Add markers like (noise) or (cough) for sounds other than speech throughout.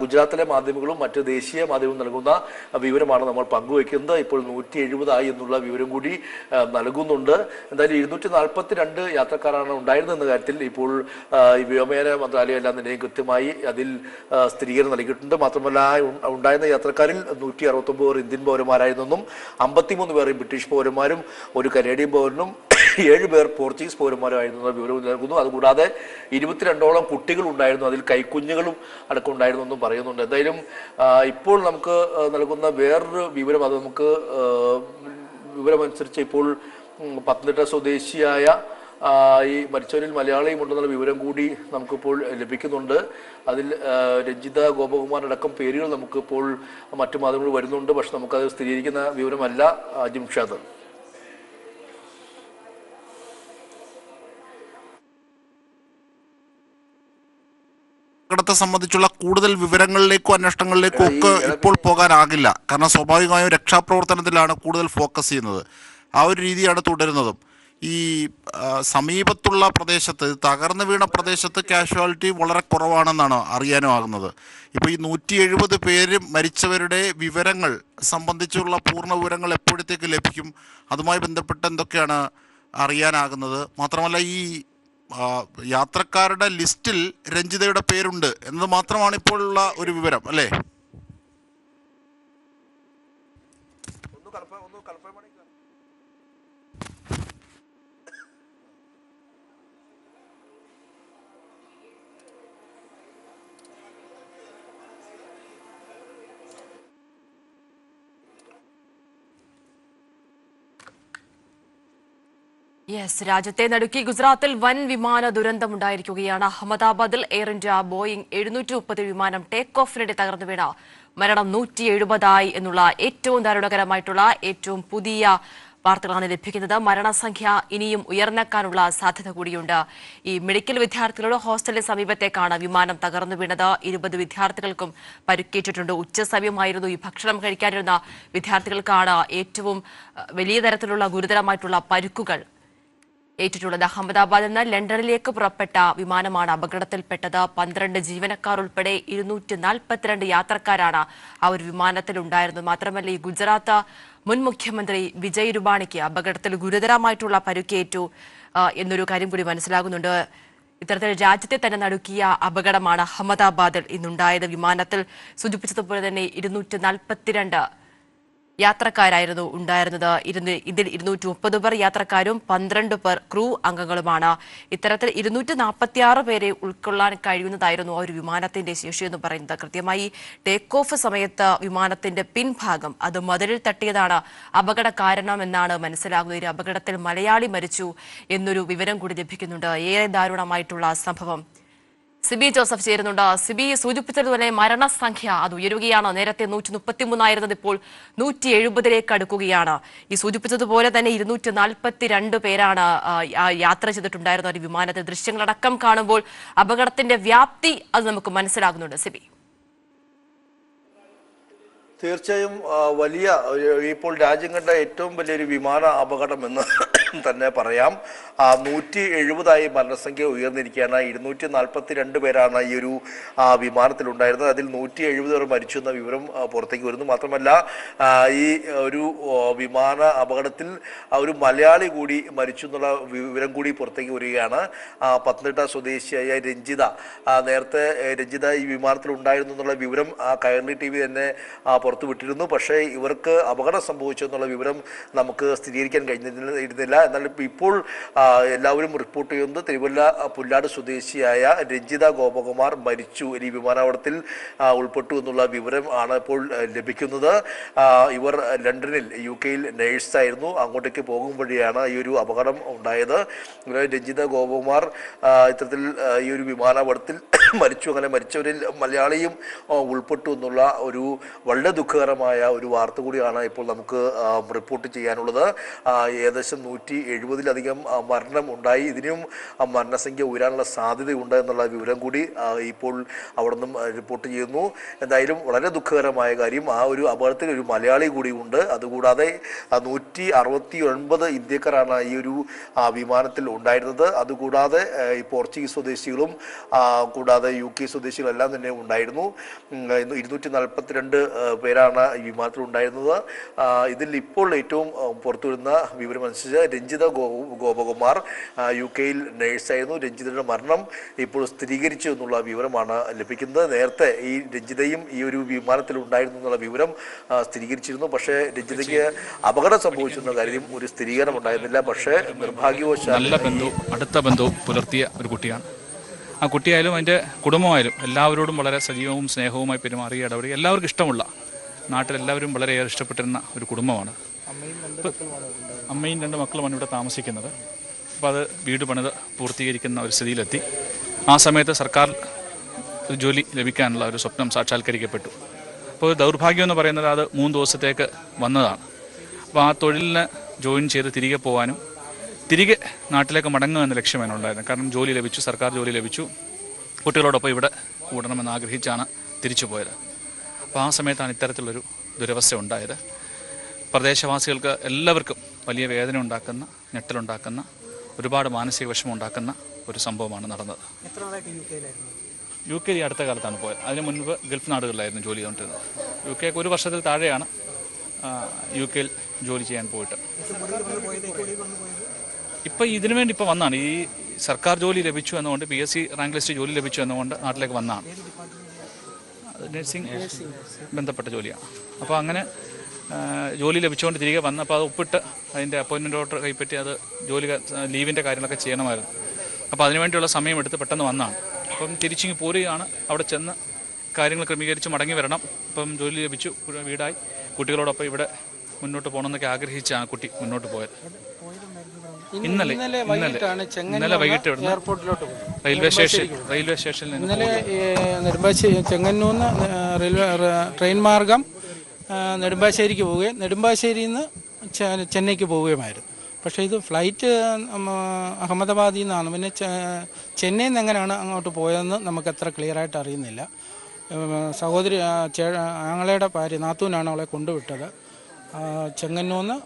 ഗുജറാത്തിലെ മാധ്യമങ്ങളും മറ്റ് ദേശീയ മാധ്യമവും നൽകുന്ന വിവരമാണ് നമ്മൾ പങ്കുവയ്ക്കുന്നത്. ഇപ്പോൾ നൂറ്റി എഴുപതായി എന്നുള്ള വിവരം കൂടി നൽകുന്നുണ്ട്. എന്തായാലും ഇരുന്നൂറ്റി നാൽപ്പത്തി രണ്ട് യാത്രക്കാരാണ് ഉണ്ടായിരുന്നത് എന്ന കാര്യത്തിൽ ഇപ്പോൾ ഈ വ്യോമയാന മന്ത്രാലയം എല്ലാം തന്നെ കൃത്യമായി അതിൽ സ്ഥിരീകരണം നൽകിയിട്ടുണ്ട്. മാത്രമല്ല ഉണ്ടായിരുന്ന യാത്രക്കാരിൽ നൂറ്റി അറുപത്തൊമ്പത് പേർ ഇന്ത്യൻ പൗരന്മാരായിരുന്നെന്നും അമ്പത്തിമൂന്ന് പേർ ബ്രിട്ടീഷ് പൗരന്മാരും ഒരു കനേഡിയൻ പൗരനും ഏഴ് പേർ പോർച്ചുഗീസ് പൗരന്മാരായിരുന്നു വിവരവും നൽകുന്നു. അതുകൂടാതെ ഇരുപത്തിരണ്ടോളം കുട്ടികൾ ഉണ്ടായിരുന്നു. അതിൽ കൈക്കുഞ്ഞുങ്ങളും അടക്കം ഉണ്ടായിരുന്നു എന്നും പറയുന്നുണ്ട്. എന്തായാലും ഇപ്പോൾ നമുക്ക് നൽകുന്ന വേറൊരു വിവരം അത് നമുക്ക് വിവരമനുസരിച്ച് ഇപ്പോൾ പത്തനംതിട്ട സ്വദേശിയായ ഈ മരിച്ചവരിൽ മലയാളിയും ഉണ്ടെന്നുള്ള വിവരം കൂടി നമുക്കിപ്പോൾ ലഭിക്കുന്നുണ്ട്. അതിൽ രഞ്ജിത ഗോപകുമാർ അടക്കം പേരുകൾ നമുക്കിപ്പോൾ മറ്റു മാധ്യമങ്ങൾ വരുന്നുണ്ട്. പക്ഷെ നമുക്കത് സ്ഥിരീകരിക്കുന്ന വിവരമല്ല. ജിംഷാദ്. അപകടത്തെ സംബന്ധിച്ചുള്ള കൂടുതൽ വിവരങ്ങളിലേക്കോ അന്വേഷണങ്ങളിലേക്കോ ഒക്കെ ഇപ്പോൾ പോകാനാകില്ല. കാരണം സ്വാഭാവികമായും രക്ഷാപ്രവർത്തനത്തിലാണ് കൂടുതൽ ഫോക്കസ് ചെയ്യുന്നത്. ആ ഒരു രീതിയാണ് തുടരുന്നതും. ഈ സമീപത്തുള്ള പ്രദേശത്ത് തകർന്നു വീണ പ്രദേശത്ത് കാഷ്വാലിറ്റി വളരെ കുറവാണെന്നാണ് അറിയാനും ആകുന്നത്. ഇപ്പോൾ ഈ നൂറ്റി എഴുപത് പേര് മരിച്ചവരുടെ വിവരങ്ങൾ സംബന്ധിച്ചുള്ള പൂർണ വിവരങ്ങൾ എപ്പോഴത്തേക്ക് ലഭിക്കും? അതുമായി ബന്ധപ്പെട്ട് എന്തൊക്കെയാണ് അറിയാനാകുന്നത്? മാത്രമല്ല ഈ യാത്രക്കാരുടെ ലിസ്റ്റിൽ രഞ്ജിതയുടെ പേരുണ്ട് എന്നത് മാത്രമാണ് ഇപ്പോഴുള്ള ഒരു വിവരം അല്ലേ? യെസ് രാജ്യത്തെ നടുക്കി ഗുജറാത്തിൽ വൻ വിമാന ദുരന്തമുണ്ടായിരിക്കുകയാണ് അഹമ്മദാബാദിൽ എയർ ഇന്ത്യ ബോയിംഗ് എഴുന്നൂറ്റി മുപ്പത് വിമാനം ടേക്ക് ഓഫിനിടെ തകർന്നു വീണ. മരണം നൂറ്റി എഴുപതായി എന്നുള്ള ഏറ്റവും ദാരുണകരമായിട്ടുള്ള ഏറ്റവും പുതിയ വാർത്തകളാണ് ലഭിക്കുന്നത്. മരണസംഖ്യ ഇനിയും ഉയർന്നേക്കാനുള്ള സാധ്യത കൂടിയുണ്ട്. ഈ മെഡിക്കൽ വിദ്യാർത്ഥികളുടെ ഹോസ്റ്റലിന് സമീപത്തേക്കാണ് വിമാനം തകർന്നു വീണത്. ഇരുപത് വിദ്യാർത്ഥികൾക്കും പരിക്കേറ്റിട്ടുണ്ട്. ഉച്ചസമയമായിരുന്നു ഈ ഭക്ഷണം കഴിക്കാനിരുന്ന വിദ്യാർത്ഥികൾക്കാണ് ഏറ്റവും വലിയ തരത്തിലുള്ള ഗുരുതരമായിട്ടുള്ള പരുക്കുകൾ ഏറ്റിട്ടുള്ളത്. അഹമ്മദാബാദിൽ നിന്ന് ലണ്ടനിലേക്ക് പുറപ്പെട്ട വിമാനമാണ് അപകടത്തിൽപ്പെട്ടത്. പന്ത്രണ്ട് ജീവനക്കാർ ഉൾപ്പെടെ ഇരുന്നൂറ്റി നാൽപ്പത്തിരണ്ട് യാത്രക്കാരാണ് ആ ഒരു വിമാനത്തിൽ ഉണ്ടായിരുന്നത് മാത്രമല്ല ഈ ഗുജറാത്ത് മുൻ മുഖ്യമന്ത്രി വിജയ് രൂപാണിക്ക് അപകടത്തിൽ ഗുരുതരമായിട്ടുള്ള പരുക്കേറ്റു എന്നൊരു കാര്യം കൂടി മനസ്സിലാകുന്നുണ്ട്. ഇത്തരത്തിൽ രാജ്യത്തെ തന്നെ നടുക്കിയ അപകടമാണ് അഹമ്മദാബാദിൽ ഇന്നുണ്ടായത്. വിമാനത്തിൽ സൂചിപ്പിച്ചതുപോലെ തന്നെ ഇരുന്നൂറ്റി നാൽപ്പത്തിരണ്ട് യാത്രക്കാരായിരുന്നു ഉണ്ടായിരുന്നത്. ഇതിൽ ഇരുന്നൂറ്റി മുപ്പത് പേർ യാത്രക്കാരും പന്ത്രണ്ട് പേർ ക്രൂ അംഗങ്ങളുമാണ്. ഇത്തരത്തിൽ ഇരുന്നൂറ്റി നാൽപ്പത്തി പേരെ ഉൾക്കൊള്ളാൻ കഴിയുന്നതായിരുന്നു ആ ഒരു വിമാനത്തിന്റെ ശേഷി എന്ന് പറയുന്നത്. കൃത്യമായി ടേക്ക് ഓഫ് സമയത്ത് വിമാനത്തിന്റെ പിൻഭാഗം അത് മതിലിൽ തട്ടിയതാണ്. അപകട കാരണമെന്നാണ് മനസ്സിലാകുന്നത്. ഒരു അപകടത്തിൽ മലയാളി മരിച്ചു എന്നൊരു വിവരം കൂടി ലഭിക്കുന്നുണ്ട്. ഏറെ ദാരുണമായിട്ടുള്ള സംഭവം. സിബി ജോസഫ് ചേരുന്നുണ്ട്. സിബി സൂചിപ്പിച്ചതുപോലെ മരണസംഖ്യ അത് ഉയരുകയാണ്. നേരത്തെ നൂറ്റി മുപ്പത്തി മൂന്നായിരുന്നത് ഇപ്പോൾ നൂറ്റി എഴുപതിലേക്ക് അടുക്കുകയാണ്. ഈ സൂചിപ്പിച്ചതുപോലെ തന്നെ ഇരുന്നൂറ്റി നാൽപ്പത്തി രണ്ട് പേരാണ് യാത്ര ചെയ്തിട്ടുണ്ടായിരുന്ന ഒരു വിമാനത്തിൽ ദൃശ്യങ്ങളടക്കം കാണുമ്പോൾ അപകടത്തിന്റെ വ്യാപ്തി അത് നമുക്ക് മനസ്സിലാകുന്നുണ്ട്. സിബി. തീർച്ചയായും വലിയ ഇപ്പോൾ രാജ്യം കണ്ട ഏറ്റവും വലിയൊരു വിമാന അപകടം എന്ന് തന്നെ പറയാം. നൂറ്റി എഴുപതായി മരണസംഖ്യ ഉയർന്നിരിക്കുകയാണ്. ഇരുന്നൂറ്റി നാൽപ്പത്തി രണ്ട് പേരാണ് ഈ ഒരു വിമാനത്തിലുണ്ടായിരുന്നത്. അതിൽ നൂറ്റി എഴുപത് പേർ മരിച്ചു എന്ന വിവരം പുറത്തേക്ക് വരുന്നു. മാത്രമല്ല ഈ ഒരു വിമാന അപകടത്തിൽ ഒരു മലയാളി കൂടി മരിച്ചു എന്നുള്ള വിവരം കൂടി പുറത്തേക്ക് വരികയാണ്. പത്തനംതിട്ട സ്വദേശിയായ രഞ്ജിത. നേരത്തെ രഞ്ജിത ഈ വിമാനത്തിൽ ഉണ്ടായിരുന്നു എന്നുള്ള വിവരം കയറി ടി വി തന്നെ ആ, പുറത്തു വിട്ടിരുന്നു പക്ഷേ ഇവർക്ക് അപകടം സംഭവിച്ചു എന്നുള്ള വിവരം നമുക്ക് സ്ഥിരീകരിക്കാൻ കഴിഞ്ഞിരുന്നില്ല. എന്നാൽ ഇപ്പോൾ എല്ലാവരും റിപ്പോർട്ട് ചെയ്യുന്നത് തിരുവല്ല പുല്ലാട് സ്വദേശിയായ രഞ്ജിത ഗോപകുമാർ മരിച്ചു. ഇനി വിമാനാപകടത്തിൽ ഉൾപ്പെട്ടു എന്നുള്ള വിവരം ആണ് ഇപ്പോൾ ലഭിക്കുന്നത്. ഇവർ ലണ്ടനിൽ യു കെയിൽ നേഴ്സായിരുന്നു അങ്ങോട്ടേക്ക് പോകും വഴിയാണ് ഈ ഒരു അപകടം ഉണ്ടായത്. രഞ്ജിത ഗോപകുമാർ ഇത്തരത്തിൽ ഈ ഒരു വിമാനാപകടത്തിൽ (coughs) മരിച്ചു. അങ്ങനെ മരിച്ചവരിൽ മലയാളിയും ഉൾപ്പെട്ടു എന്നുള്ള ഒരു വളരെ ദുഃഖകരമായ ഒരു വാർത്ത കൂടിയാണ് ഇപ്പോൾ നമുക്ക് റിപ്പോർട്ട് ചെയ്യാനുള്ളത്. ഏകദേശം നൂറ്റി നൂറ്റി എഴുപതിലധികം മരണം ഉണ്ടായി ഇതിനും മരണസംഖ്യ ഉയരാനുള്ള സാധ്യതയുണ്ട് എന്നുള്ള വിവരം കൂടി ഇപ്പോൾ അവിടെ നിന്നും റിപ്പോർട്ട് ചെയ്യുന്നു. എന്തായാലും വളരെ ദുഃഖകരമായ കാര്യം ആ ഒരു അപകടത്തിൽ ഒരു മലയാളി കൂടി ഉണ്ട് അതുകൂടാതെ നൂറ്റി അറുപത്തി ഒൻപത് ഇന്ത്യക്കാരാണ് ഈ ഒരു വിമാനത്തിൽ ഉണ്ടായിരുന്നത്. അതുകൂടാതെ ഈ പോർച്ചുഗീസ് സ്വദേശികളും കൂടാതെ യു കെ സ്വദേശികളെല്ലാം തന്നെ ഉണ്ടായിരുന്നു. ഇരുന്നൂറ്റി നാൽപ്പത്തിരണ്ട് പേരാണ് ഈ വിമാനത്തിൽ ഉണ്ടായിരുന്നത്. ഇതിൽ ഇപ്പോൾ ഏറ്റവും ആ, പുറത്തു വരുന്ന വിവരമനുസരിച്ച് രഞ്ജിത ഗോ ഗോപകുമാർ യു കെയിൽ നേഴ്സായിരുന്നു. രഞ്ജിതയുടെ മരണം ഇപ്പോൾ സ്ഥിരീകരിച്ചു എന്നുള്ള വിവരമാണ് ലഭിക്കുന്നത്. നേരത്തെ ഈ രഞ്ജിതയും ഈ ഒരു വിമാനത്തിൽ ഉണ്ടായിരുന്നു എന്നുള്ള വിവരം സ്ഥിരീകരിച്ചിരുന്നു. പക്ഷേ രഞ്ജിതയ്ക്ക് അപകടം സംഭവിച്ചെന്ന കാര്യം ഒരു സ്ഥിരീകരണം ഉണ്ടായിരുന്നില്ല. പക്ഷേ നിർഭാഗ്യവശാൽ നല്ല ബന്ധു അടുത്ത ബന്ധു പുലർത്തിയ ഒരു കുട്ടിയാണ്. ആ കുട്ടിയായാലും അതിന്റെ കുടുംബമായാലും എല്ലാവരോടും വളരെ സജീവവും സ്നേഹവുമായി പെരുമാറിയ ഇടപെടുക എല്ലാവർക്കും ഇഷ്ടമുള്ള നാട്ടിലെല്ലാവരും വളരെയേറെ ഇഷ്ടപ്പെട്ടിരുന്ന ഒരു കുടുംബമാണ്. അമ്മയും രണ്ട് മക്കളുമാണ് ഇവിടെ താമസിക്കുന്നത്. അപ്പോൾ അത് വീട് പണിത് പൂർത്തീകരിക്കുന്ന ഒരു സ്ഥിതിയിലെത്തി. ആ സമയത്ത് സർക്കാർ ജോലി ലഭിക്കാനുള്ള ഒരു സ്വപ്നം സാക്ഷാത്കരിക്കപ്പെട്ടു. അപ്പോൾ ദൗർഭാഗ്യം എന്ന് പറയുന്നത് അത് മൂന്ന് ദിവസത്തേക്ക് വന്നതാണ്. അപ്പോൾ ആ തൊഴിലിന് ജോയിൻ ചെയ്ത് തിരികെ പോകാനും തിരികെ നാട്ടിലേക്ക് മടങ്ങുക എന്ന ലക്ഷ്യമാണ് ഉണ്ടായിരുന്നത്. കാരണം ജോലി ലഭിച്ചു സർക്കാർ ജോലി ലഭിച്ചു. കുട്ടികളോടൊപ്പം ഇവിടെ കൂടണമെന്ന് ആഗ്രഹിച്ചാണ് തിരിച്ചു പോയത്. അപ്പോൾ ആ സമയത്താണ് ഇത്തരത്തിലുള്ളൊരു ദുരവസ്ഥ ഉണ്ടായത്. പ്രദേശവാസികൾക്ക് എല്ലാവർക്കും വലിയ വേദന ഉണ്ടാക്കുന്ന ഞെട്ടലുണ്ടാക്കുന്ന ഒരുപാട് മാനസിക വിഷമം ഉണ്ടാക്കുന്ന ഒരു സംഭവമാണ് നടന്നത്. യു കെ ഈ അടുത്ത കാലത്താണ് പോയത്. അതിന് മുൻപ് ഗൾഫ് നാടുകളിലായിരുന്നു ജോലി ചെയ്തുകൊണ്ടിരുന്നത്. യു കെക്ക് ഒരു വർഷത്തിൽ താഴെയാണ് യു കെയിൽ ജോലി ചെയ്യാൻ പോയിട്ട്. ഇപ്പം ഇതിനു വേണ്ടി ഇപ്പോൾ വന്നാണ്. ഈ സർക്കാർ ജോലി ലഭിച്ചു എന്നുകൊണ്ട് P S C rank list ജോലി ലഭിച്ചു എന്നുകൊണ്ട് നാട്ടിലേക്ക് വന്നാണ്. നഴ്സിംഗ് ബന്ധപ്പെട്ട ജോലിയാണ്. അപ്പോൾ അങ്ങനെ ജോലി ലഭിച്ചുകൊണ്ട് തിരികെ വന്നപ്പോൾ അത് ഒപ്പിട്ട് അതിന്റെ അപ്പോയിൻമെന്റ് ഓർഡർ കൈപ്പറ്റി അത് ജോലി ലീവിന്റെ കാര്യങ്ങളൊക്കെ ചെയ്യണമായിരുന്നു. അപ്പോൾ അതിനുവേണ്ടിയുള്ള സമയമെടുത്ത് പെട്ടെന്ന് വന്നാണ് അപ്പം തിരിച്ചിങ്ങ് പോരുകയാണ്. അവിടെ ചെന്ന് കാര്യങ്ങൾ ക്രമീകരിച്ച് മടങ്ങി വരണം. ഇപ്പം ജോലി ലഭിച്ചു. വീടായി. കുട്ടികളോടൊപ്പം ഇവിടെ മുന്നോട്ട് പോകണമെന്നൊക്കെ ആഗ്രഹിച്ചാണ് കുട്ടി മുന്നോട്ട് പോയത്. ഇന്നലെ ഇന്നലെ വൈകിട്ട് എയർപോർട്ടിലോട്ട് റെയിൽവേ സ്റ്റേഷൻ റെയിൽവേ സ്റ്റേഷനിൽ നിന്ന് ഇന്നലെ നെടുമ്പാശ്ശേരി ചെങ്ങന്നൂന്ന് റെയിൽവേ ട്രെയിൻ മാർഗം നെടുമ്പാശ്ശേരിക്ക് പോവുകയും നെടുമ്പാശ്ശേരിയിൽ നിന്ന് ചെന്നൈക്ക് പോവുകയുമായിരുന്നു. പക്ഷേ ഇത് ഫ്ലൈറ്റ് അഹമ്മദാബാദിൽ നിന്നാണ്. പിന്നെ ചെന്നൈയിൽ നിന്ന് എങ്ങനെയാണ് അങ്ങോട്ട് പോയതെന്ന് നമുക്ക് അത്ര ക്ലിയർ ആയിട്ട് അറിയുന്നില്ല സഹോദരി ചേ- ആങ്ങളയുടെ ഭാര്യ നാത്തൂനാണ് അവളെ കൊണ്ടുവിട്ടത്. ചെങ്ങന്നൂന്ന്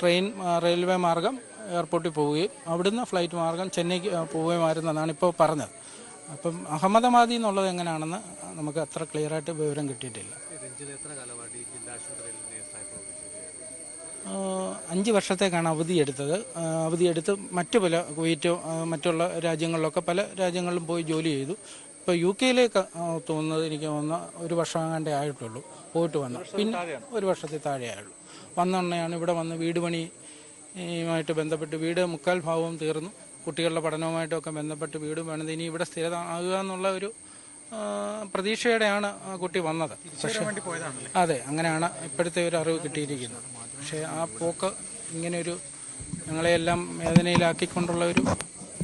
ട്രെയിൻ റെയിൽവേ മാർഗം എയർപോർട്ടിൽ പോവുകയും അവിടുന്ന് ഫ്ലൈറ്റ് മാർഗം ചെന്നൈക്ക് പോവുകയുമായിരുന്നു എന്നാണ് ഇപ്പോൾ പറഞ്ഞത്. അപ്പം അഹമ്മദാബാദിൽ നിന്നുള്ളത് എങ്ങനെയാണെന്ന് നമുക്ക് അത്ര ക്ലിയറായിട്ട് വിവരം കിട്ടിയിട്ടില്ല. ആഹ് അഞ്ച് വർഷത്തേക്കാണ് അവധിയെടുത്തത് അവധിയെടുത്ത് മറ്റു പല കുവൈറ്റ് മറ്റുള്ള രാജ്യങ്ങളിലൊക്കെ പല രാജ്യങ്ങളിലും പോയി ജോലി ചെയ്തു. ഇപ്പോൾ യു കെയിലേക്ക് തോന്നുന്നത് എനിക്ക് വന്ന ഒരു വർഷം അങ്ങാണ്ടേ ആയിട്ടുള്ളൂ. പോയിട്ട് വന്നു. പിന്നെ ഒരു വർഷത്തിൽ താഴെ ആയുള്ളൂ വന്നെണ്ണയാണ് ഇവിടെ വന്ന് വീട് പണിയുമായിട്ട് ബന്ധപ്പെട്ട് വീട് മുക്കാൽ ഭാവവും തീർന്നു. കുട്ടികളുടെ പഠനവുമായിട്ടൊക്കെ ബന്ധപ്പെട്ട് വീടും പണിത് ഇനി ഇവിടെ സ്ഥിരത ആകുക എന്നുള്ള ഒരു പ്രതീക്ഷയോടെയാണ് ആ കുട്ടി വന്നത്. പക്ഷേ അതെ അങ്ങനെയാണ് ഇപ്പോഴത്തെ ഒരു അറിവ് കിട്ടിയിരിക്കുന്നത്. പക്ഷേ ആ പോക്ക് ഇങ്ങനെയൊരു ഞങ്ങളെയെല്ലാം വേദനയിലാക്കിക്കൊണ്ടുള്ള ഒരു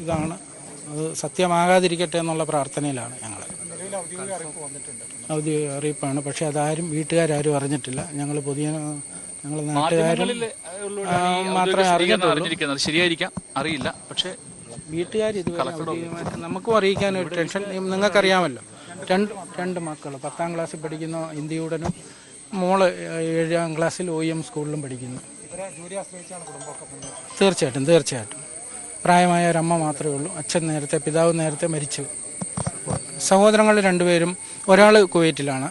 ഇതാണ്. അത് സത്യമാകാതിരിക്കട്ടെ എന്നുള്ള പ്രാർത്ഥനയിലാണ് ഞങ്ങൾ ഔദ്യോഗിക അറിയിപ്പാണ്. പക്ഷേ അതാരും വീട്ടുകാരും അറിഞ്ഞിട്ടില്ല. ഞങ്ങൾ പുതിയ ഞങ്ങൾ നാട്ടുകാരും മാത്രമേ അറിഞ്ഞിട്ടുള്ളൂ. അറിഞ്ഞിരിക്കുന്നത്. ശരിയായിരിക്കാം അറിയില്ല. പക്ഷേ വീട്ടുകാർ ഇതുവരെ ഔദ്യോഗികമായിട്ട് നമുക്കും അറിയിക്കാൻ ഒരു ടെൻഷൻ. നിങ്ങൾക്കറിയാമല്ലോ. രണ്ട് രണ്ട് മക്കൾ പത്താം ക്ലാസ്സിൽ പഠിക്കുന്ന ഇന്ത്യയുടനും മോൾ ഏഴാം ക്ലാസ്സിൽ ഒ എം സ്കൂളിലും പഠിക്കുന്നു. തീർച്ചയായിട്ടും തീർച്ചയായിട്ടും. പ്രായമായ ഒരമ്മ മാത്രമേ ഉള്ളൂ. അച്ഛൻ നേരത്തെ പിതാവ് നേരത്തെ മരിച്ചു. സഹോദരങ്ങൾ രണ്ടുപേരും ഒരാൾ കുവൈറ്റിലാണ്.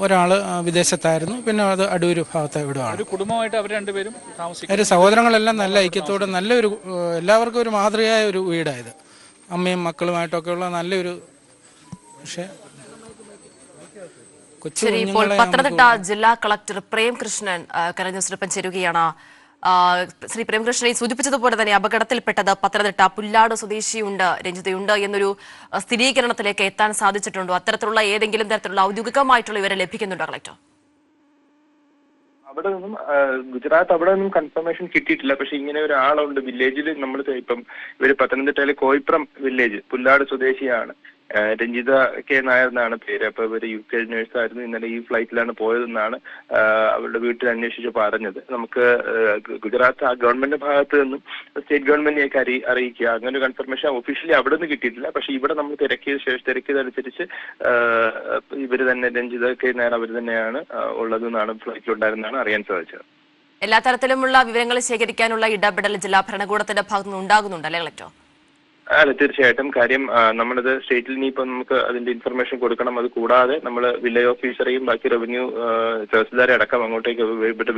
ഒരാൾ വിദേശത്തായിരുന്നു. പിന്നെ അത് അടൂര് ഭാഗത്ത് ഇവിടെയാണ് ഒരു കുടുംബമായിട്ട് അവർ രണ്ടുപേരും താമസിക്കും ഒരു സഹോദരങ്ങളെല്ലാം നല്ല ഐക്യത്തോടെ നല്ലൊരു എല്ലാവർക്കും ഒരു മാതൃകയായ ഒരു വീടായത് അമ്മയും മക്കളുമായിട്ടൊക്കെ ഉള്ള നല്ലൊരു പക്ഷേ കൊച്ചു ശരി ഇപ്പോൾ പത്തനംതിട്ട ജില്ലാ കളക്ടർ പ്രേംകൃഷ്ണൻ കൃഷ്ണൻ ആ, കരഞ്ഞ ന്യൂസിനൊപ്പം ചേരുകയാണ്. ശ്രീ പ്രേംകൃഷ്ണനെ സൂചിപ്പിച്ചതുപോലെ തന്നെ അപകടത്തിൽപ്പെട്ടത് പത്തനംതിട്ട പുല്ലാട് സ്വദേശിയുണ്ട് രഞ്ജിതയുണ്ട് എന്നൊരു സ്ഥിരീകരണത്തിലേക്ക് എത്താൻ സാധിച്ചിട്ടുണ്ടോ. അത്തരത്തിലുള്ള ഏതെങ്കിലും തരത്തിലുള്ള ഔദ്യോഗികമായിട്ടുള്ള ഇവരെ ലഭിക്കുന്നുണ്ടോ കളക്ടർ? അവിടെ നിന്നും ഗുജറാത്ത് അവിടെ നിന്നും കൺഫർമേഷൻ കിട്ടിയിട്ടില്ല. പക്ഷെ ഇങ്ങനെ ഒരാളുണ്ട്. വില്ലേജിൽ നമ്മൾ ഇപ്പം ഇവർ പത്തനംതിട്ടയിലെ കോയിപ്രം വില്ലേജ് പുല്ലാട് സ്വദേശിയാണ്. രഞ്ജിത കെ. നായർ എന്നാണ് പേര്. അപ്പൊ ഇവർ യു കെ നേഴ്സ് ആയിരുന്നു ഇന്നലെ ഈ ഫ്ലൈറ്റിലാണ് പോയതെന്നാണ് അവരുടെ വീട്ടിൽ അന്വേഷിച്ച് പറഞ്ഞത്. നമുക്ക് ഗുജറാത്ത് ആ ഗവൺമെന്റ് ഭാഗത്ത് നിന്നും സ്റ്റേറ്റ് ഗവൺമെന്റിനെ അറി അറിയിക്കുക. അങ്ങനെ ഒരു കൺഫർമേഷൻ ഒഫീഷ്യലി അവിടെ നിന്ന് കിട്ടിയിട്ടില്ല. പക്ഷെ ഇവിടെ നമ്മൾ തിരക്കിയത് ശേഷം തിരക്കിയതനുസരിച്ച് ഇവർ തന്നെ രഞ്ജിത കെ. നായർ അവർ തന്നെയാണ് ഉള്ളതെന്നാണ് ഫ്ലൈറ്റിൽ ഉണ്ടായിരുന്നാണ് അറിയാൻ സാധിച്ചത്. എല്ലാ തരത്തിലുമുള്ള വിവരങ്ങൾ ശേഖരിക്കാനുള്ള ഇടപെടൽ ജില്ലാ ഭരണകൂടത്തിന്റെ ഭാഗത്തുനിന്ന് ഉണ്ടാകുന്നുണ്ട് അല്ലെ കളക്ടർ? അല്ല തീർച്ചയായിട്ടും. കാര്യം നമ്മളിത് സ്റ്റേറ്റിൽ ഇനിയിപ്പോൾ നമുക്ക് അതിന്റെ ഇൻഫർമേഷൻ കൊടുക്കണം. അത് കൂടാതെ നമ്മൾ വില്ലേജ് ഓഫീസറെയും ബാക്കി റവന്യൂ തഹസിൽദാരെ അടക്കം അങ്ങോട്ടേക്ക്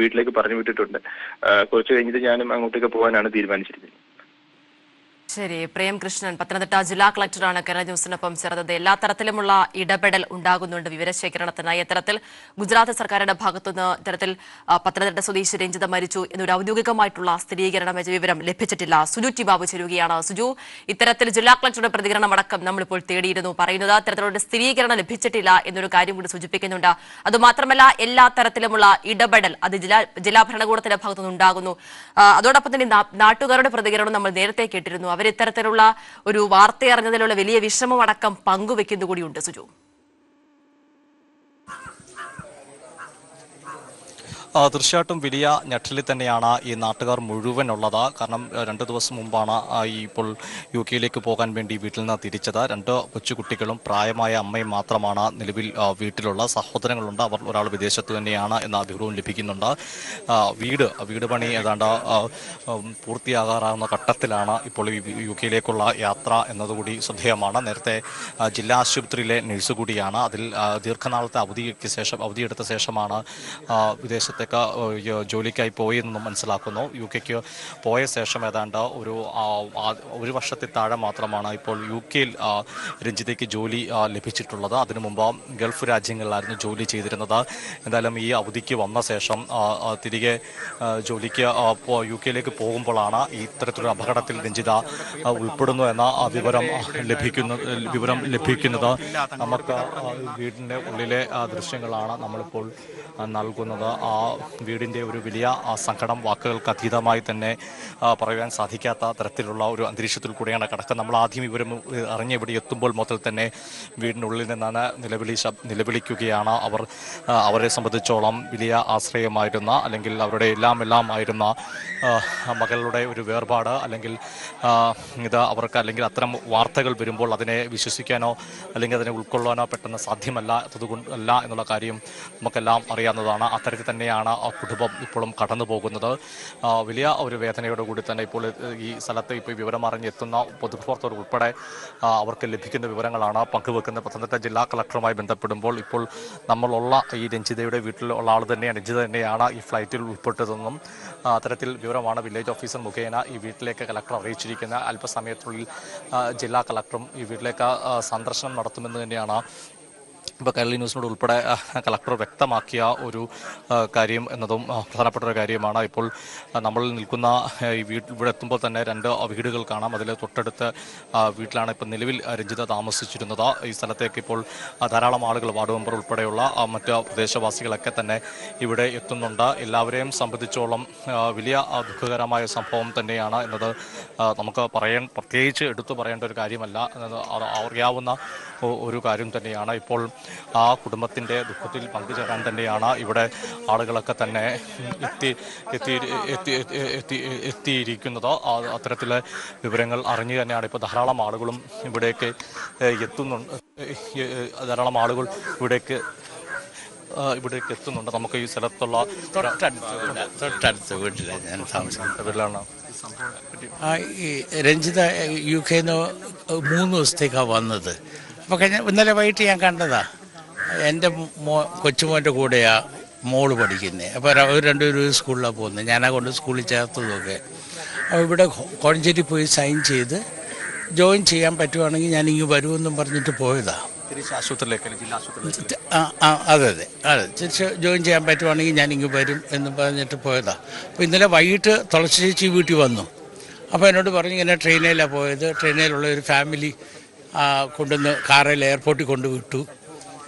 വീട്ടിലേക്ക് പറഞ്ഞു വിട്ടിട്ടുണ്ട്. കുറച്ച് കഴിഞ്ഞിട്ട് ഞാനും അങ്ങോട്ടേക്ക് പോകാനാണ് തീരുമാനിച്ചിരിക്കുന്നത്. ശരി പ്രേംകൃഷ്ണൻ പത്തനംതിട്ട ജില്ലാ കളക്ടറാണ് കേരള ന്യൂസിനൊപ്പം ചേർന്നത്. എല്ലാ തരത്തിലുമുള്ള ഇടപെടൽ ഉണ്ടാകുന്നുണ്ട് വിവരശേഖരണത്തിനായി. ഇത്തരത്തിൽ ഗുജറാത്ത് സർക്കാരിന്റെ ഭാഗത്തുനിന്ന് ഇത്തരത്തിൽ പത്തനംതിട്ട സ്വദേശി രഞ്ജിത മരിച്ചു എന്നൊരു ഔദ്യോഗികമായിട്ടുള്ള സ്ഥിരീകരണം വിവരം ലഭിച്ചിട്ടില്ല. സുജു ടി ബാബു ചേരുകയാണ്. സുജു ഇത്തരത്തിൽ ജില്ലാ കളക്ടറുടെ പ്രതികരണം അടക്കം നമ്മളിപ്പോൾ തേടിയിരുന്നു. പറയുന്നത് അത്തരത്തിലുള്ള സ്ഥിരീകരണം ലഭിച്ചിട്ടില്ല എന്നൊരു കാര്യം കൂടി സൂചിപ്പിക്കുന്നുണ്ട്. അതുമാത്രമല്ല എല്ലാ തരത്തിലുമുള്ള ഇടപെടൽ അത് ജില്ലാ ജില്ലാ ഭരണകൂടത്തിന്റെ ഭാഗത്തുനിന്ന് ഉണ്ടാകുന്നു. അതോടൊപ്പം തന്നെ നാട്ടുകാരുടെ പ്രതികരണം നമ്മൾ നേരത്തെ കേട്ടിരുന്നു. അവർ ഇത്തരത്തിലുള്ള ഒരു വാർത്തയറിഞ്ഞതിലുള്ള വലിയ വിഷമമടക്കം പങ്കുവെക്കുന്നു കൂടിയുണ്ട് സുജു. തീർച്ചയായിട്ടും വലിയ ഞെട്ടലിൽ തന്നെയാണ് ഈ നാട്ടുകാർ മുഴുവൻ ഉള്ളത് കാരണം രണ്ട് ദിവസം മുമ്പാണ് ഈ ഇപ്പോൾ യു കെയിലേക്ക് പോകാൻ വേണ്ടി വീട്ടിൽ നിന്ന് തിരിച്ചത്. രണ്ട് കൊച്ചുകുട്ടികളും പ്രായമായ അമ്മയും മാത്രമാണ് നിലവിൽ വീട്ടിലുള്ള സഹോദരങ്ങളുണ്ട്. അവർ ഒരാൾ വിദേശത്ത് തന്നെയാണ് എന്ന വിവരവും ലഭിക്കുന്നുണ്ട്. വീട് വീട് പണി ഏതാണ്ട് പൂർത്തിയാകാറാകുന്ന ഘട്ടത്തിലാണ് ഇപ്പോൾ യു കെയിലേക്കുള്ള യാത്ര എന്നതുകൂടി ശ്രദ്ധേയമാണ്. നേരത്തെ ജില്ലാ ആശുപത്രിയിലെ നഴ്സ് കൂടിയാണ്. അതിൽ ദീർഘനാളത്തെ അവധിക്ക് ശേഷം അവധിയെടുത്ത ശേഷമാണ് ആ, വിദേശത്തേക്ക് ജോലിക്കായി പോയി എന്ന് മനസ്സിലാക്കുന്നു. യു കെക്ക് പോയ ശേഷം ഏതാണ്ട് ഒരു ഒരു വർഷത്തിൽ താഴെ മാത്രമാണ് ഇപ്പോൾ യു കെയിൽ രഞ്ജിതയ്ക്ക് ജോലി ലഭിച്ചിട്ടുള്ളത്. അതിനു മുമ്പ് ഗൾഫ് രാജ്യങ്ങളിലായിരുന്നു ജോലി ചെയ്തിരുന്നത്. എന്തായാലും ഈ അവധിക്ക് വന്ന ശേഷം തിരികെ ജോലിക്ക് യു കെയിലേക്ക് പോകുമ്പോഴാണ് ഇത്തരത്തിലൊരു അപകടത്തിൽ രഞ്ജിത ഉൾപ്പെടുന്നു എന്ന വിവരം ലഭിക്കുന്നു വിവരം ലഭിക്കുന്നത്. നമുക്ക് വീടിന്റെ ഉള്ളിലെ ദൃശ്യങ്ങളാണ് നമ്മളിപ്പോൾ നൽകുന്നത്. ആ വീടിന്റെ ഒരു വലിയ സങ്കടം വാക്കുകൾക്ക് അതീതമായി തന്നെ പറയാൻ സാധിക്കാത്ത തരത്തിലുള്ള ഒരു അന്തരീക്ഷത്തിൽ കൂടെയാണ് കിടക്കുന്നത് നമ്മൾ ആദ്യം ഇവരും അറിഞ്ഞ് ഇവിടെ എത്തുമ്പോൾ മുതൽ തന്നെ വീടിനുള്ളിൽ നിന്നാണ് നിലവിളി നിലവിളിക്കുകയാണ്. അവർ അവരെ സംബന്ധിച്ചോളം വലിയ ആശ്രയമായിരുന്ന അല്ലെങ്കിൽ അവരുടെ എല്ലാം എല്ലാം ആയിരുന്ന മകളുടെ ഒരു വേർപാട് അല്ലെങ്കിൽ ഇത് അവർക്ക് അല്ലെങ്കിൽ അത്തരം വാർത്തകൾ വരുമ്പോൾ അതിനെ വിശ്വസിക്കാനോ അല്ലെങ്കിൽ അതിനെ ഉൾക്കൊള്ളാനോ പെട്ടെന്ന് സാധ്യമല്ല. അതുകൊണ്ട് അല്ല എന്നുള്ള കാര്യം നമുക്കെല്ലാം അറിയാവുന്നതാണ്. അത്തരത്തിൽ തന്നെയാണ് ആ കുടുംബം ഇപ്പോഴും കടന്നു പോകുന്നത്. വലിയ ഒരു വേദനയോടുകൂടി തന്നെ ഇപ്പോൾ ഈ സ്ഥലത്ത് ഇപ്പോൾ വിവരം അറിഞ്ഞെത്തുന്ന പൊതുപ്രവർത്തകർ ഉൾപ്പെടെ അവർക്ക് ലഭിക്കുന്ന വിവരങ്ങളാണ് പങ്കുവെക്കുന്നത്. പത്തനംതിട്ട ജില്ലാ കളക്ടറുമായി ബന്ധപ്പെടുമ്പോൾ ഇപ്പോൾ നമ്മളുള്ള ഈ രഞ്ജിതയുടെ വീട്ടിലുള്ള ആൾ തന്നെയാണ് രഞ്ജിത തന്നെയാണ് ഈ ഫ്ലൈറ്റിൽ ഉൾപ്പെട്ടതെന്നും അത്തരത്തിൽ വിവരമാണ് വില്ലേജ് ഓഫീസർ മുഖേന ഈ വീട്ടിലേക്ക് കളക്ടർ അറിയിച്ചിരിക്കുന്നത്. അല്പസമയത്തുള്ളിൽ ജില്ലാ കളക്ടറും ഈ വീട്ടിലേക്ക് സന്ദർശനം നടത്തുമെന്ന് തന്നെയാണ് ഇപ്പോൾ കേരള ന്യൂസിനോട് ഉൾപ്പെടെ കളക്ടർ വ്യക്തമാക്കിയ ഒരു കാര്യം എന്നതും പ്രധാനപ്പെട്ട ഒരു കാര്യമാണ്. ഇപ്പോൾ നമ്മൾ നിൽക്കുന്ന ഈ വീട് ഇവിടെ എത്തുമ്പോൾ തന്നെ രണ്ട് വീടുകൾ കാണാം. അതിൽ തൊട്ടടുത്ത് വീട്ടിലാണ് ഇപ്പോൾ നിലവിൽ രഞ്ജിത താമസിച്ചിരുന്നത്. ഈ സ്ഥലത്തേക്ക് ഇപ്പോൾ ധാരാളം ആളുകൾ വാർഡ് മെമ്പർ ഉൾപ്പെടെയുള്ള മറ്റ് പ്രദേശവാസികളൊക്കെ തന്നെ ഇവിടെ എത്തുന്നുണ്ട്. എല്ലാവരെയും സംബന്ധിച്ചോളം വലിയ ദുഃഖകരമായ സംഭവം തന്നെയാണ് എന്നത് നമുക്ക് പറയാൻ പ്രത്യേകിച്ച് എടുത്തു പറയേണ്ട ഒരു കാര്യമല്ല. അറിയാവുന്ന ഒരു കാര്യം തന്നെയാണ്. ഇപ്പോൾ ആ കുടുംബത്തിന്റെ ദുഃഖത്തിൽ പങ്കുചേരാൻ തന്നെയാണ് ഇവിടെ ആളുകളൊക്കെ തന്നെ എത്തി എത്തി എത്തി എത്തി- എത്തി എത്തിയിരിക്കുന്നത്. അത്തരത്തിലെ വിവരങ്ങൾ അറിഞ്ഞു തന്നെയാണ് ഇപ്പോൾ ധാരാളം ആളുകളും ഇവിടേക്ക് എത്തുന്നുണ്ട്. ധാരാളം ആളുകൾ ഇവിടേക്ക് ഇവിടേക്ക് എത്തുന്നുണ്ട്. നമുക്ക് ഈ സ്ഥലത്തുള്ള തൊട്ടടുത്ത വീട്ടിലാണ് ഞാൻ താമസിക്കുന്നത് വീട്ടിലാണ് ആ രഞ്ജിത യു കെന്ന് മൂന്ന് ദിവസത്തേക്കാണ് വന്നത്. അപ്പോൾ കഴിഞ്ഞ ഇന്നലെ വൈകിട്ട് ഞാൻ കണ്ടതാ. എന്റെ മോ കൊച്ചുമോന്റെ കൂടെയാണ് മോൾ പഠിക്കുന്നത് അപ്പോൾ അവർ രണ്ടുപേരും ഒരു സ്കൂളിലാണ് പോകുന്നത് ഞാനാ കൊണ്ട് സ്കൂളിൽ ചേർത്തതൊക്കെ. അപ്പോൾ ഇവിടെ കോഴഞ്ചേരി പോയി സൈൻ ചെയ്ത് ജോയിൻ ചെയ്യാൻ പറ്റുവാണെങ്കിൽ ഞാൻ ഇങ്ങ് വരുമെന്നും പറഞ്ഞിട്ട് പോയതാണ് അതെ അതെ അതെ. തിരിച്ച് ജോയിൻ ചെയ്യാൻ പറ്റുവാണെങ്കിൽ ഞാൻ ഇങ്ങ് വരും എന്ന് പറഞ്ഞിട്ട് പോയതാ. അപ്പോൾ ഇന്നലെ വൈകിട്ട് തുളസി ചേച്ചി വീട്ടിൽ വന്നു. അപ്പോൾ എന്നോട് പറഞ്ഞു ഇങ്ങനെ ട്രെയിനിലാണ് പോയത്. ട്രെയിനിലുള്ള ഒരു ഫാമിലി കൊണ്ടുവന്ന് കാറിൽ എയർപോർട്ടിൽ കൊണ്ടുവിട്ടു.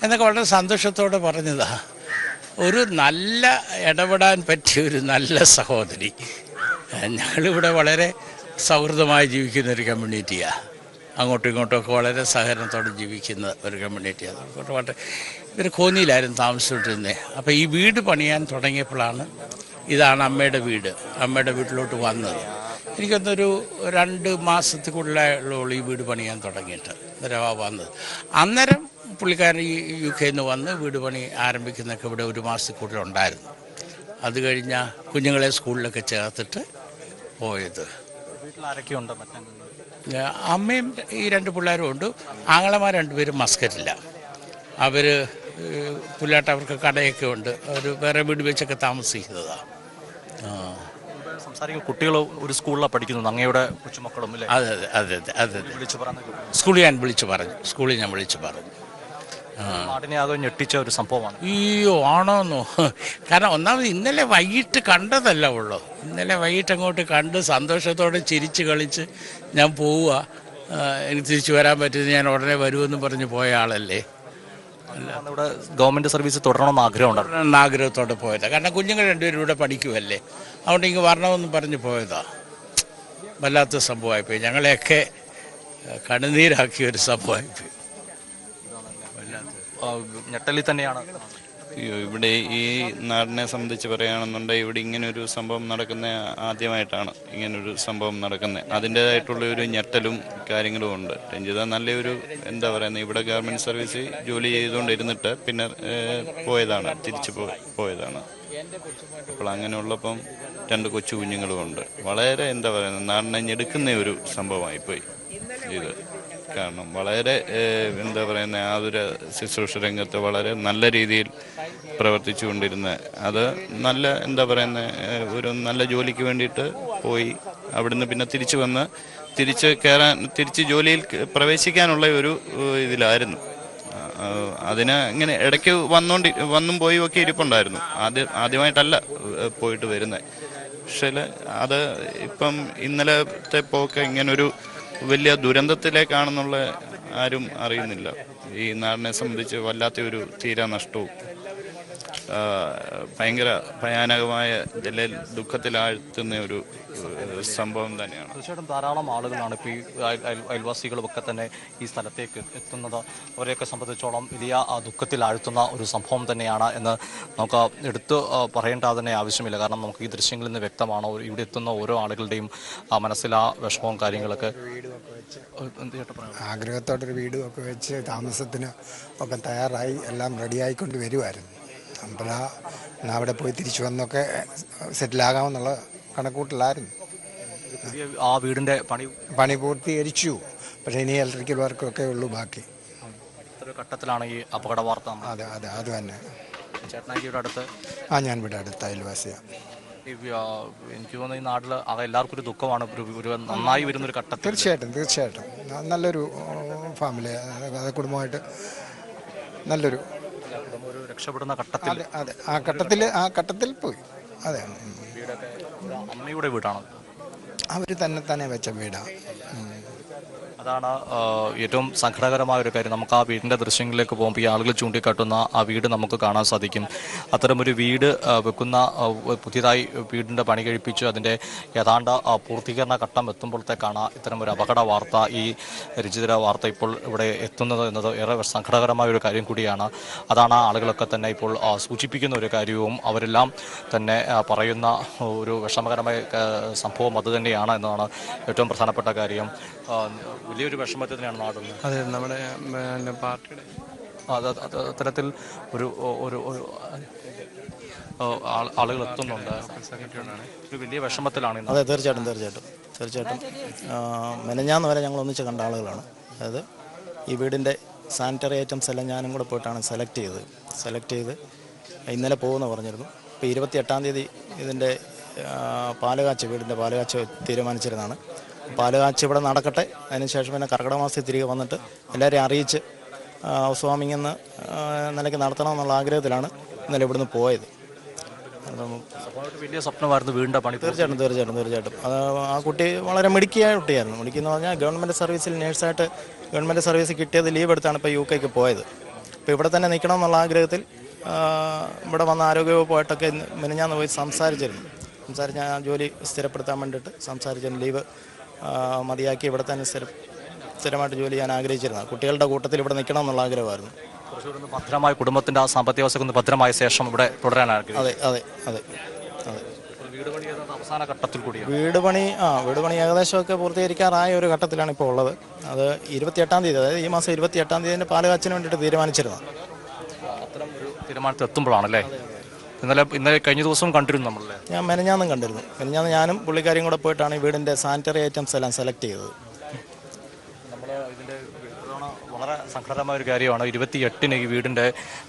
എന്നൊക്കെ വളരെ സന്തോഷത്തോടെ പറഞ്ഞതാ. ഒരു നല്ല ഇടപെടാൻ പറ്റിയ ഒരു നല്ല സഹോദരി. ഞങ്ങളിവിടെ വളരെ സൗഹൃദമായി ജീവിക്കുന്ന ഒരു കമ്മ്യൂണിറ്റിയാണ് അങ്ങോട്ടും ഇങ്ങോട്ടും ഒക്കെ വളരെ സഹകരണത്തോടെ ജീവിക്കുന്ന ഒരു കമ്മ്യൂണിറ്റിയാണ് വളരെ ഇവർ കോന്നിയിലായിരുന്നു താമസിച്ചുകൊണ്ടിരുന്നത് അപ്പോൾ ഈ വീട് പണിയാൻ തുടങ്ങിയപ്പോഴാണ് ഇതാണ് അമ്മയുടെ വീട്. അമ്മയുടെ വീട്ടിലോട്ട് വന്നത്. എനിക്കൊന്നൊരു രണ്ട് മാസത്തിൽ കൂടുതലായുള്ളൂ ഈ വീട് പണിയാൻ തുടങ്ങിയിട്ട്. അന്നേരം വന്നത്. അന്നേരം പുള്ളിക്കാരൻ ഈ യു കെയിൽ നിന്ന് വന്ന് വീട് പണി ആരംഭിക്കുന്നൊക്കെ ഇവിടെ ഒരു മാസത്തിൽ കൂടുതൽ ഉണ്ടായിരുന്നു. അത് കഴിഞ്ഞ കുഞ്ഞുങ്ങളെ സ്കൂളിലൊക്കെ ചേർത്തിട്ട് പോയത്. അമ്മയും ഈ രണ്ട് പിള്ളേരും ഉണ്ട്. ആങ്ങളമാർ രണ്ടുപേരും മസ്കറ്റില്ല അവർ പുല്ലാട്ട് അവർക്ക് കടയൊക്കെ ഉണ്ട്. അവർ വേറെ വീട് വെച്ചൊക്കെ താമസിക്കുന്നതാണ് സംസാരിക്കുന്ന കുട്ടികൾ ഒരു സ്കൂളിലാണ് പഠിക്കുന്നത്. അങ്ങയുടെ കൊച്ചുമക്കളും അതെ അതെ അതെ അതെ സ്കൂളിൽ ഞാൻ വിളിച്ചു പറഞ്ഞു. സ്കൂളിൽ ഞാൻ വിളിച്ചു പറഞ്ഞു. നാടിനെ അതോ ഞെട്ടിച്ച ഒരു സംഭവമാണ്. അയ്യോ ആണോന്നോ? കാരണം ഒന്നാമത് ഇന്നലെ വൈകിട്ട് കണ്ടതല്ല ഉള്ളൂ. ഇന്നലെ വൈകിട്ട് അങ്ങോട്ട് കണ്ട് സന്തോഷത്തോടെ ചിരിച്ച് കളിച്ച് ഞാൻ പോവുക. എനിക്ക് തിരിച്ചു വരാൻ പറ്റുന്നത് ഞാൻ ഉടനെ വരുമെന്ന് പറഞ്ഞ് പോയ ആളല്ലേ. ഇവിടെ ഗവൺമെന്റ് സർവീസ് തുടരണമെന്ന് ആഗ്രഹമുണ്ടായിരുന്നു. എന്ന ആഗ്രഹത്തോടെ പോയതാ. കാരണം കുഞ്ഞുങ്ങൾ രണ്ടുപേരും ഇവിടെ പഠിക്കുമല്ലേ അതുകൊണ്ട് ഇങ്ങ് വരണമെന്ന് പറഞ്ഞ് പോയതാ. വല്ലാത്ത സംഭവമായിപ്പോയി. ഞങ്ങളെയൊക്കെ കണ്ണുനീരാക്കിയ ഒരു സംഭവമായിപ്പോയി. ഞെട്ടലിൽ തന്നെയാണ്. ഇവിടെ ഈ നാടിനെ സംബന്ധിച്ച് പറയുകയാണെന്നുണ്ടെങ്കിൽ ഇവിടെ ഇങ്ങനൊരു സംഭവം നടക്കുന്ന ആദ്യമായിട്ടാണ് ഇങ്ങനൊരു സംഭവം നടക്കുന്നത്. അതിന്റെതായിട്ടുള്ള ഒരു ഞെട്ടലും കാര്യങ്ങളും ഉണ്ട്. രഞ്ജിത നല്ലൊരു എന്താ പറയുന്നത് ഇവിടെ ഗവൺമെന്റ് സർവീസ് ജോലി ചെയ്തുകൊണ്ടിരുന്നിട്ട് പിന്നെ പോയതാണ് തിരിച്ചു പോയതാണ്. അപ്പോൾ അങ്ങനെയുള്ളപ്പം രണ്ട് കൊച്ചു കുഞ്ഞുങ്ങളും ഉണ്ട് വളരെ എന്താ പറയുന്നത് നാടിനെ ഞെടുക്കുന്ന ഒരു സംഭവമായിപ്പോയി. ഇത്. കാരണം വളരെ എന്താ പറയുന്ന ആതുര ശുശ്രൂഷ രംഗത്ത് വളരെ നല്ല രീതിയിൽ പ്രവർത്തിച്ചു കൊണ്ടിരുന്ന അത് നല്ല എന്താ പറയുന്ന ഒരു നല്ല ജോലിക്ക് വേണ്ടിയിട്ട് പോയി അവിടുന്ന് പിന്നെ തിരിച്ചു വന്ന് തിരിച്ച് കയറാൻ തിരിച്ച് ജോലിയിൽ പ്രവേശിക്കാനുള്ള ഒരു ഇതിലായിരുന്നു. അതിന് ഇങ്ങനെ ഇടയ്ക്ക് വന്നോണ്ടി വന്നും പോയി ഒക്കെ ഇരിപ്പുണ്ടായിരുന്നു. ആദ്യം ആദ്യമായിട്ടല്ല പോയിട്ട് വരുന്നത് പക്ഷേ അത് ഇപ്പം ഇന്നലത്തെ പോക്ക് ഇങ്ങനൊരു വലിയ ദുരന്തത്തിലേക്കാണെന്നുള്ള ആരും അറിയുന്നില്ല. ഈ നാടിനെ സംബന്ധിച്ച് വല്ലാത്തൊരു തീരാ നഷ്ടവും. ഭയങ്കര ഭയാനകമായ ജില്ലയിൽ ദുഃഖത്തിലാഴ്ത്തുന്ന ഒരു സംഭവം തന്നെയാണ്. തീർച്ചയായിട്ടും ധാരാളം ആളുകളാണ് ഇപ്പോൾ ഈ അയൽ- അയൽ- അയൽവാസികളും ഒക്കെ തന്നെ ഈ സ്ഥലത്തേക്ക് എത്തുന്നത്. അവരെയൊക്കെ സംബന്ധിച്ചോളം വലിയ ആ, ദുഃഖത്തിൽ ആഴ്ത്തുന്ന ഒരു സംഭവം തന്നെയാണ് എന്ന് നമുക്ക് എടുത്ത് പറയേണ്ട തന്നെ ആവശ്യമില്ല. കാരണം നമുക്ക് ഈ ദൃശ്യങ്ങളിൽ നിന്ന് വ്യക്തമാണ്. ഇവിടെ എത്തുന്ന ഓരോ ആളുകളുടെയും ആ, മനസ്സിൽ ആ വിഷമവും കാര്യങ്ങളൊക്കെ ആഗ്രഹത്തോടൊരു വീടും ഒക്കെ വെച്ച് താമസത്തിന് ഒക്കെ തയ്യാറായി എല്ലാം റെഡിയായിക്കൊണ്ട് വരുമായിരുന്നു അപ്പോഴാ അവിടെ പോയി തിരിച്ചു വന്നൊക്കെ സെറ്റിലാകാമെന്നുള്ള കണക്കൂട്ടിലായിരുന്നു. ആ വീടിന്റെ പണി പണി പൂർത്തീകരിച്ചു. പക്ഷേ ഇനി ഇലക്ട്രിക്കൽ വർക്കൊക്കെ ഉള്ളൂ ബാക്കി. ഘട്ടത്തിലാണ് ഈ അപകട വാർത്ത അതെ അതെ അത് തന്നെ. അടുത്ത്? ആ ഞാൻ ഇവിടെ അടുത്ത അയൽവാസിയാണ് എനിക്ക് തോന്നുന്നു ഈ നാട്ടിൽ അത് എല്ലാവർക്കും ഒരു ദുഃഖമാണ് ഒരു നന്നായി വരുന്ന ഒരു ഘട്ടത്തിൽ. തീർച്ചയായിട്ടും തീർച്ചയായിട്ടും. നല്ലൊരു ഫാമിലി കുടുംബമായിട്ട് നല്ലൊരു ഒരു രക്ഷപ്പെടുന്ന ഘട്ടത്തിൽ. അതെ ആ ഘട്ടത്തിൽ ആ ഘട്ടത്തിൽ പോയി. അതെ. അമ്മയുടെ വീടാണ്? അവർ തന്നെ തന്നെ വെച്ച വീടാണ്. അതാണ് ഏറ്റവും സങ്കടകരമായ ഒരു കാര്യം. നമുക്ക് ആ വീടിന്റെ ദൃശ്യങ്ങളിലേക്ക് പോകുമ്പോൾ ഈ ആളുകൾ ചൂണ്ടിക്കാട്ടുന്ന ആ വീട് നമുക്ക് കാണാൻ സാധിക്കും. അത്തരമൊരു വീട് വെക്കുന്ന പുതിയതായി വീടിന്റെ പണി കഴിപ്പിച്ച് അതിന്റെ ഏതാണ്ട് പൂർത്തീകരണ ഘട്ടം എത്തുമ്പോഴത്തേക്കാണ് ഇത്തരം ഒരു അപകട വാർത്ത ഈ രചിതര വാർത്ത ഇപ്പോൾ ഇവിടെ എത്തുന്നത് എന്നത് ഏറെ സങ്കടകരമായ ഒരു കാര്യം കൂടിയാണ്. അതാണ് ആളുകളൊക്കെ തന്നെ ഇപ്പോൾ സൂചിപ്പിക്കുന്ന ഒരു കാര്യവും അവരെല്ലാം തന്നെ പറയുന്ന ഒരു വിഷമകരമായ സംഭവം അത് തന്നെയാണ് എന്നതാണ് ഏറ്റവും പ്രധാനപ്പെട്ട കാര്യം. വലിയൊരു വിഷമത്തെ തന്നെയാണ് നാടുന്നത്. അതെ നമ്മുടെ പിന്നെ പാർട്ടിയുടെ അത് അത് അത്തരത്തിൽ ഒരു ഒരു ആളുകൾ എത്തുന്നുണ്ട്. ഒരു വലിയ വിഷമത്തിലാണ് അതെ തീർച്ചയായിട്ടും തീർച്ചയായിട്ടും. തീർച്ചയായിട്ടും. മെനഞ്ഞാന്ന് വരെ ഞങ്ങൾ ഒന്നിച്ച് കണ്ട ആളുകളാണ്. അതായത് ഈ വീടിന്റെ സാനിറ്ററി ഐറ്റംസ് എല്ലാം ഞാനും കൂടെ പോയിട്ടാണ് സെലക്ട് ചെയ്തത്. സെലക്ട് ചെയ്ത് ഇന്നലെ പോകുമെന്ന് പറഞ്ഞിരുന്നു. ഇപ്പോൾ ഇരുപത്തി എട്ടാം തീയതി ഇതിന്റെ പാലുകാച്ച് വീടിന്റെ പാലുകാച്ച് തീരുമാനിച്ചിരുന്നതാണ്. പാലുകാച്ച് ഇവിടെ നടക്കട്ടെ. അതിനുശേഷം പിന്നെ കർക്കിടക മാസത്തിൽ തിരികെ വന്നിട്ട് എല്ലാവരെയും അറിയിച്ച് ഹൗസ് വാമിംഗ് എന്ന ആ, നിലയ്ക്ക് നടത്തണമെന്നുള്ള ആഗ്രഹത്തിലാണ് ഇന്നലെ ഇവിടുന്ന് പോയത്. വലിയ സ്വപ്നമായിരുന്നു വീണ്ടും പണി തീർച്ചയായിട്ടും തീർച്ചയായിട്ടും തീർച്ചയായിട്ടും. അത് ആ കുട്ടി വളരെ മിടുക്കിയായ കുട്ടിയായിരുന്നു. മിടുക്കി എന്ന് പറഞ്ഞാൽ ഗവൺമെന്റ് സർവീസിൽ നേഴ്സായിട്ട് ഗവൺമെന്റ് സർവീസ് കിട്ടിയത് ലീവ് എടുത്താണ് ഇപ്പോൾ യു കെക്ക് പോയത്. ഇപ്പോൾ ഇവിടെ തന്നെ നിൽക്കണം എന്നുള്ള ആഗ്രഹത്തിൽ ആ, ഇവിടെ വന്ന ആരോഗ്യവകുപ്പായിട്ടൊക്കെ മിനിഞ്ഞാന്ന് പോയി സംസാരിച്ചിരുന്നു. സംസാരിച്ച് ഞാൻ ജോലി സ്ഥിരപ്പെടുത്താൻ വേണ്ടിയിട്ട് സംസാരിച്ചിരുന്നു ലീവ് ആ, മതിയാക്കി ഇവിടെ തന്നെ സ്ഥിര സ്ഥിരമായിട്ട് ജോലി ചെയ്യാൻ ആഗ്രഹിച്ചിരുന്നത്. കുട്ടികളുടെ കൂട്ടത്തിൽ ഇവിടെ നിൽക്കണം എന്നുള്ള ആഗ്രഹമായിരുന്നു. ഭദ്രമായ കുടുംബത്തിന്റെ ആ സാമ്പത്തിക അവസ്ഥ ഒന്ന് ഭദ്രമായ ശേഷം ഇവിടെ തുടരാൻ അതെ അതെ അതെ അതെ. വീട് പണി ഏതാണ്ട് അവസാന ഘട്ടത്തിൽ കൂടി വീട് പണി ആ വീട് പണി ഏകദേശമൊക്കെ പൂർത്തീകരിക്കാറായ ഒരു ഘട്ടത്തിലാണ് ഇപ്പോൾ ഉള്ളത്. അത് ഇരുപത്തിയെട്ടാം തീയതി അതായത് ഈ മാസം ഇരുപത്തിയെട്ടാം തീയതി പാലുകാച്ചിന് വേണ്ടിയിട്ട് തീരുമാനിച്ചിരുന്നത് അത്തരം ഒരു തീരുമാനത്തിൽ എത്തുമ്പോഴാണല്ലേ? ഇന്നലെ ഇന്നലെ കഴിഞ്ഞ ദിവസം കണ്ടിരുന്നു നമ്മളല്ലേ ഞാൻ മെനഞ്ഞാന്നും കണ്ടിരുന്നു. മെനഞ്ഞാന്ന് ഞാനും പുള്ളിക്കാരിയും കൂടെ പോയിട്ടാണ് ഈ വീടിന്റെ സാനിറ്ററി ഐറ്റംസ് എല്ലാം സെലക്ട് ചെയ്തത് നമ്മൾ ഇതിന്റെ ഇത്തവണ സങ്കടകരമായ ഒരു കാര്യമാണ് ഇരുപത്തി എട്ടിന് ഈ വീടിന്റെ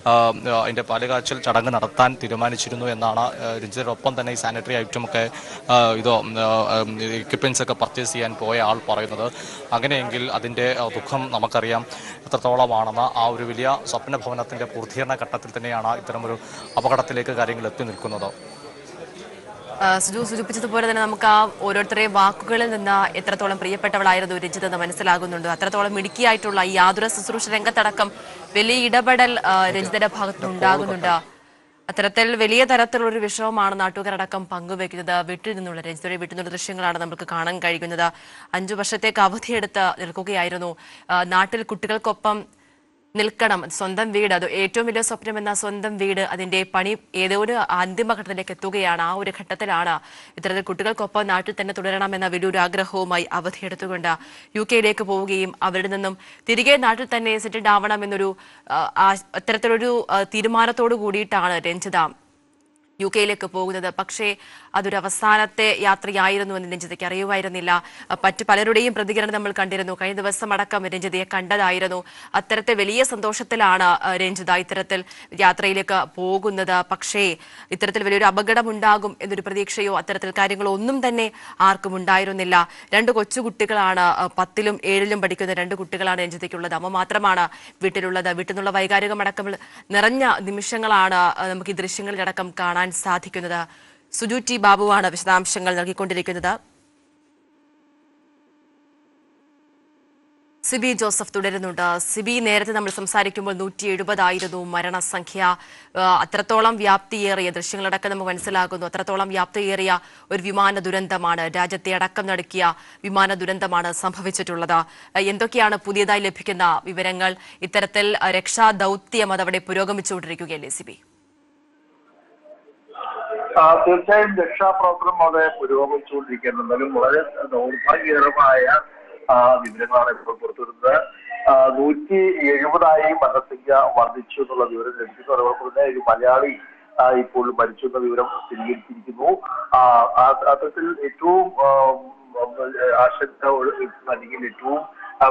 ആ, അതിന്റെ പാലുകാച്ചൽ ചടങ്ങ് നടത്താൻ തീരുമാനിച്ചിരുന്നു എന്നാണ് ആ, തന്നെ ഈ സാനിറ്ററി ഐറ്റമൊക്കെ ഇതോ എക്യുപ്മെൻസ് ഒക്കെ പർച്ചേസ് ചെയ്യാൻ പോയ ആൾ പറയുന്നത്. അങ്ങനെയെങ്കിൽ അതിന്റെ ദുഃഖം നമുക്കറിയാം എത്രത്തോളമാണെന്ന്. ആ ഒരു വലിയ സ്വപ്ന ഭവനത്തിന്റെ പൂർത്തീകരണ ഘട്ടത്തിൽ തന്നെയാണ് ഇത്തരമൊരു അപകടത്തിലേക്ക് കാര്യങ്ങൾ എത്തി നിൽക്കുന്നത്. സുജു സൂചിപ്പിച്ചതുപോലെ തന്നെ നമുക്ക് ആ ഓരോരുത്തരെയും വാക്കുകളിൽ നിന്ന് എത്രത്തോളം പ്രിയപ്പെട്ടവളായിരുന്നു രഞ്ജിത്ത് എന്ന് മനസ്സിലാകുന്നുണ്ട്. അത്രത്തോളം മിടുക്കിയായിട്ടുള്ള ഈ ആതുര ശുശ്രൂഷ രംഗത്തടക്കം വലിയ ഇടപെടൽ രഞ്ജിത്തിന്റെ ഉണ്ടാകുന്നുണ്ട്. അത്തരത്തിൽ വലിയ തരത്തിലുള്ള ഒരു വിഷയമാണ് നാട്ടുകാരടക്കം പങ്കുവെക്കുന്നത്. വീട്ടിൽ നിന്നുള്ള രഞ്ജിതയുടെ വീട്ടിൽ നിന്നുള്ള ദൃശ്യങ്ങളാണ് നമുക്ക് കാണാൻ കഴിയുന്നത്. അഞ്ചു വർഷത്തേക്ക് അവധിയെടുത്ത് നിൽക്കുകയായിരുന്നു. നാട്ടിൽ കുട്ടികൾക്കൊപ്പം നിൽക്കണം. സ്വന്തം വീട്. അത് ഏറ്റവും വലിയ സ്വപ്നം എന്ന സ്വന്തം വീട് അതിന്റെ പണി ഏതോ ഒരു അന്തിമഘട്ടത്തിലേക്ക് എത്തുകയാണ്. ആ ഒരു ഘട്ടത്തിലാണ് ഇത്തരത്തിൽ കുട്ടികൾക്കൊപ്പം നാട്ടിൽ തന്നെ തുടരണമെന്ന വലിയൊരു ആഗ്രഹവുമായി അവധിയെടുത്തുകൊണ്ട് യു കെയിലേക്ക് പോവുകയും അവരിൽ നിന്നും തിരികെ നാട്ടിൽ തന്നെ സെറ്റിൽഡ് ആവണം എന്നൊരു ഇത്തരത്തിലൊരു തീരുമാനത്തോടു കൂടിയിട്ടാണ് രഞ്ജിത യു കെയിലേക്ക് പോകുന്നത്. പക്ഷേ അതൊരു അവസാനത്തെ യാത്രയായിരുന്നു എന്ന് രഞ്ജിതയ്ക്ക് അറിയുമായിരുന്നില്ല. മറ്റ് പലരുടെയും പ്രതികരണം നമ്മൾ കണ്ടിരുന്നു. കഴിഞ്ഞ ദിവസം അടക്കം രഞ്ജിതയെ കണ്ടതായിരുന്നു. അത്തരത്തെ വലിയ സന്തോഷത്തിലാണ് രഞ്ജിത ഇത്തരത്തിൽ യാത്രയിലേക്ക് പോകുന്നത്. പക്ഷേ ഇത്തരത്തിൽ വലിയൊരു അപകടമുണ്ടാകും എന്നൊരു പ്രതീക്ഷയോ അത്തരത്തിൽ കാര്യങ്ങളോ ഒന്നും തന്നെ ആർക്കും ഉണ്ടായിരുന്നില്ല. രണ്ട് കൊച്ചുകുട്ടികളാണ് പത്തിലും ഏഴിലും പഠിക്കുന്ന രണ്ട് കുട്ടികളാണ് രഞ്ജിതയ്ക്കുള്ളത്. അമ്മ മാത്രമാണ് വീട്ടിലുള്ളത്. വീട്ടിൽ നിന്നുള്ള വൈകാരികമടക്കം നിറഞ്ഞ നിമിഷങ്ങളാണ് നമുക്ക് ഈ ദൃശ്യങ്ങളിലടക്കം കാണാൻ സാധിക്കുന്നത്. സുജു ടി ബാബുവാണ് വിശദാംശങ്ങൾ നൽകിക്കൊണ്ടിരിക്കുന്നത്. സിബി ജോസഫ് തുടരുന്നുണ്ട്. സിബി നേരത്തെ നമ്മൾ സംസാരിക്കുമ്പോൾ നൂറ്റി എഴുപതായിരുന്നു മരണസംഖ്യ അത്രത്തോളം വ്യാപ്തിയേറിയ ദൃശ്യങ്ങളടക്കം നമുക്ക് മനസ്സിലാകുന്നു. അത്രത്തോളം വ്യാപ്തിയേറിയ ഒരു വിമാന ദുരന്തമാണ്. രാജ്യത്തെ അടക്കം നടക്കിയ വിമാന ദുരന്തമാണ് സംഭവിച്ചിട്ടുള്ളത്. എന്തൊക്കെയാണ് പുതിയതായി ലഭിക്കുന്ന വിവരങ്ങൾ? ഇത്തരത്തിൽ രക്ഷാദൌത്യം രക്ഷാ ദൗത്യം അതവിടെ പുരോഗമിച്ചുകൊണ്ടിരിക്കുകയല്ലേ സിബി? തീർച്ചയായും രക്ഷാപ്രവർത്തനം വളരെ പുരോഗമിച്ചുകൊണ്ടിരിക്കുകയാണ്. എന്നാലും വളരെ ദൗർഭാഗ്യകരമായ വിവരങ്ങളാണ് ഇപ്പോൾ പുറത്തുവരുന്നത്. നൂറ്റി എഴുപതായി മരണസംഖ്യ വർദ്ധിച്ചു എന്നുള്ള വിവരം ലഭിക്കുന്നു. അതോടൊപ്പം തന്നെ ഒരു മലയാളി ഇപ്പോൾ മരിച്ചു എന്ന വിവരം സ്ഥിരീകരിച്ചിരിക്കുന്നു. അത്തരത്തിൽ ഏറ്റവും ആശങ്ക അല്ലെങ്കിൽ ഏറ്റവും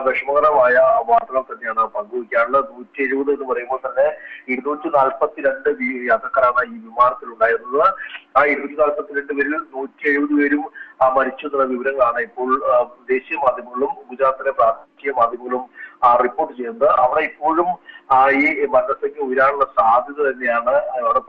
വിഷമകരമായ വാർത്തകൾ തന്നെയാണ് പങ്കുവയ്ക്കാനുള്ളത് നൂറ്റി എഴുപത് എന്ന് പറയുമ്പോൾ തന്നെ ഇരുന്നൂറ്റി നാൽപ്പത്തിരണ്ട് യാത്രക്കാരാണ് ഈ വിമാനത്തിൽ ഉണ്ടായിരുന്നത് ആ ഇരുന്നൂറ്റി നാൽപ്പത്തിരണ്ട് പേരിൽ നൂറ്റി എഴുപത് പേരും ആ, മരിച്ചു എന്നുള്ള വിവരങ്ങളാണ് ഇപ്പോൾ ദേശീയ മാധ്യമങ്ങളും ഗുജറാത്തിലെ പ്രാദേശിക മാധ്യമങ്ങളും റിപ്പോർട്ട് ചെയ്യുന്നത്. അവിടെ ഇപ്പോഴും ഈ മരണസംഖ്യ ഉയരാനുള്ള സാധ്യത തന്നെയാണ് അവിടെ